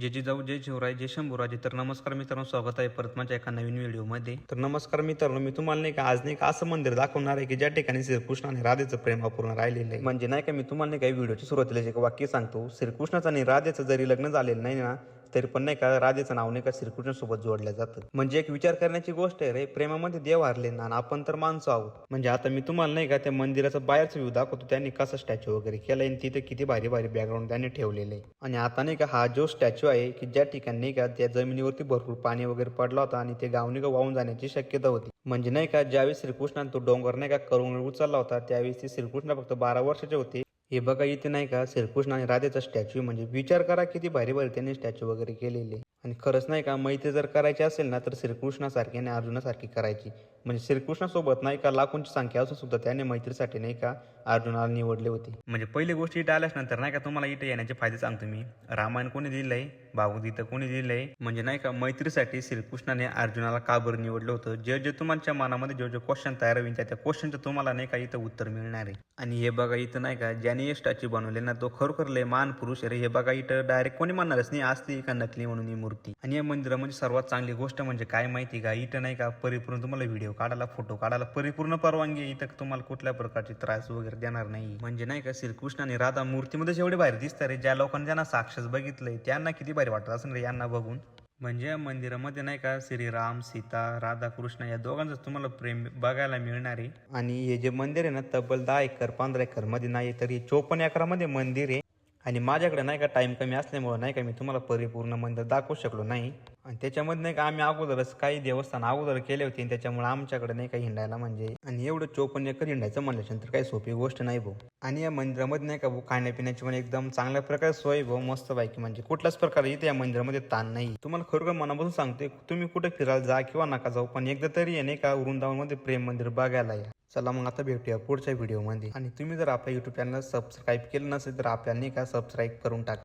जे जिजाऊ जय शिवराय जय शंभूराजे तर नमस्कार मित्रांनो स्वागत आहे परत माझ्या एका नवीन व्हिडिओमध्ये. तर नमस्कार मित्रांनो मी तुम्हाला नाही का आज नाही का असं मंदिर दाखवणार आहे की ज्या ठिकाणी श्रीकृष्ण आणि राधेचं प्रेम अपूर्ण राहिलेलं आहे. म्हणजे नाही का मी तुम्हाला नाही का व्हिडिओची सुरुवातीला जे एक वाक्य सांगतो श्रीकृष्णाचं आणि राधेचं जरी लग्न झालेलं नाही ना तरी पण नाही का राधेचं नाव नाही का श्रीकृष्णसोबत जोडलं जातं. म्हणजे एक विचार करण्याची गोष्ट आहे रे प्रेमामध्ये देव हारले ना आपण तर माणसं आहोत. म्हणजे आता मी तुम्हाला नाही का त्या मंदिराचा बाहेरचं व्ह्यू दाखवतो त्यांनी कसा स्टॅच्यू वगैरे केलाय आणि तिथे किती भारी भारी बॅकग्राऊंड त्यांनी ठेवलेलं आहे. आणि आता नाही का हा जो स्टॅच्यू आहे की ज्या ठिकाणी नाही का त्या जमिनीवरती भरपूर पाणी वगैरे पडला होता आणि ते गावनी का वाहून जाण्याची शक्यता होती. म्हणजे नाही का ज्यावेळेस श्रीकृष्णाने तो डोंगर नाही का करून उचलला होता त्यावेळेस ते श्रीकृष्ण फक्त बारा वर्षाचे होते. हे बघा इथे नाही का श्रीकृष्ण आणि राधेचा स्टॅच्यू म्हणजे विचार करा किती भारी भारी त्यांनी स्टॅच्यू वगैरे केलेले. आणि खरंच नाही का मैत्री जर करायची असेल ना तर श्रीकृष्णासारखी आणि अर्जुनासारखी करायची. म्हणजे श्रीकृष्णासोबत नाही का लाखोंची संख्या असून सुद्धा त्याने मैत्रीसाठी नाही का अर्जुनाला निवडले होते. म्हणजे पहिली गोष्ट इथे आल्यानंतर नाही का तुम्हाला इथे येण्याचे फायदे सांगतो मी. रामायण कोणी दिलंय भागवत कोणी दिलंय म्हणजे नाही का मैत्रीसाठी श्रीकृष्णाने अर्जुनाला का बरं निवडलं होतं? जे जे तुमच्या मनामध्ये जे जे क्वेश्चन तयार होईल त्या त्या क्वेश्चनचं तुम्हाला नाही का इथं उत्तर मिळणार आहे. आणि हे बघा इथं नाही का ज्याने हे स्टॅच्यू बनवले ना तो खरोखर लय मान पुरुष रे. हे बघा इथं डायरेक्ट कोणी म्हणणारच नाही असते का नकली म्हणून ही मूर्ती. आणि या मंदिरामध्ये सर्वात चांगली गोष्ट म्हणजे काय माहिती का? इथं नाही का परिपूर्ण तुम्हाला व्हिडिओ काढायला फोटो काढायला परिपूर्ण परवानगी आहे. इथं तुम्हाला कुठल्या प्रकारचे त्रास वगैरे देणार नाही. म्हणजे नाही का श्रीकृष्ण आणि राधा मूर्तीमध्ये जेवढे बाहेर दिसतात रे ज्या लोकांना ज्यांना साक्षात बघितलंय त्यांना किती भारी वाटत असं रे यांना बघून. म्हणजे या मंदिरामध्ये नाही का श्रीराम सीता राधा कृष्ण या दोघांचं तुम्हाला प्रेम बघायला मिळणार आहे. आणि हे जे मंदिर आहे ना तब्बल दहा एकर पंधरा एकरमध्ये नाही तर हे चोपन्न एकरामध्ये मंदिर आहे. आणि माझ्याकडे नाही का टाइम कमी असल्यामुळे नाही का मी तुम्हाला परिपूर्ण मंदिर दाखवू शकलो नाही. आणि त्याच्यामध्ये नाही का आम्ही अगोदरच काही देवस्थान अगोदर केले होते आणि त्याच्यामुळे आमच्याकडे नाही का हिंडायला म्हणजे आणि एवढं चोपन्न एकर हिंडायचं म्हणल्यानंतर काही सोपी गोष्ट नाही भाऊ. आणि या मंदिरामध्ये नाही का भाऊ खाण्यापिण्याची पण एकदम चांगल्या प्रकारे सोय भाऊ मस्त बाकी म्हणजे कुठल्याच प्रकारे इथे या मंदिरामध्ये ताण नाही. तुम्हाला खरोखर मनापासून सांगते तुम्ही कुठे फिरायला जा किंवा नका जाऊ पण एकदा तरी आहे नाही का वृंदावनमध्ये प्रेम मंदिर बघायला या. चला मग आता भेटूया पुढच्या व्हिडिओमध्ये आणि तुम्ही जर आपल्या यूट्यूब चॅनल सबस्क्राईब केलं नसेल तर आपल्याला नाही का सबस्क्राईब करून टाका